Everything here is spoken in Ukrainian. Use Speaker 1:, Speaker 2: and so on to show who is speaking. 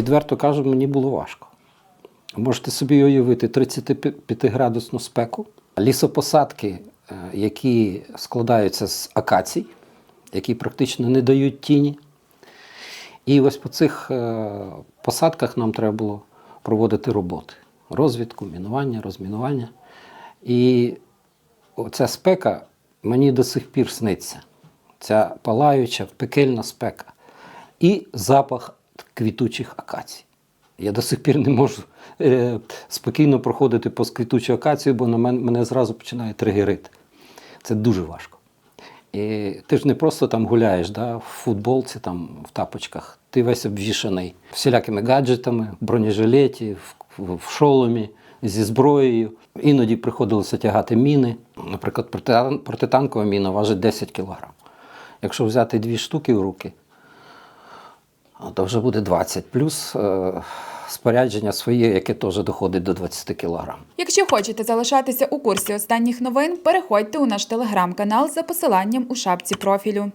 Speaker 1: відверто кажу, мені було важко. Можете собі уявити 35-градусну спеку, лісопосадки, е, які складаються з акацій, які практично не дають тіні. І ось по цих е, посадках нам треба було проводити роботи: розвідку, мінування, розмінування. І оця спека мені до сих пір сниться. Ця палаюча, пекельна спека. І запах квітучих акацій. Я до сих пір не можу е, спокійно проходити повз квітучу акацію, бо на мене, мене зразу починає тригерити. Це дуже важко. І ти ж не просто там гуляєш да, в футболці, там, в тапочках. Ти весь обвішаний всілякими гаджетами, бронежилеті, в, в, шоломі, зі зброєю. Іноді приходилося тягати міни. Наприклад, протитан- протитанкова міна важить 10 кг. Якщо взяти дві штуки в руки, то вже буде 20. Плюс е, спорядження своє, яке теж доходить до 20 кг.
Speaker 2: Якщо хочете залишатися у курсі останніх новин, переходьте у наш телеграм-канал за посиланням у шапці профілю.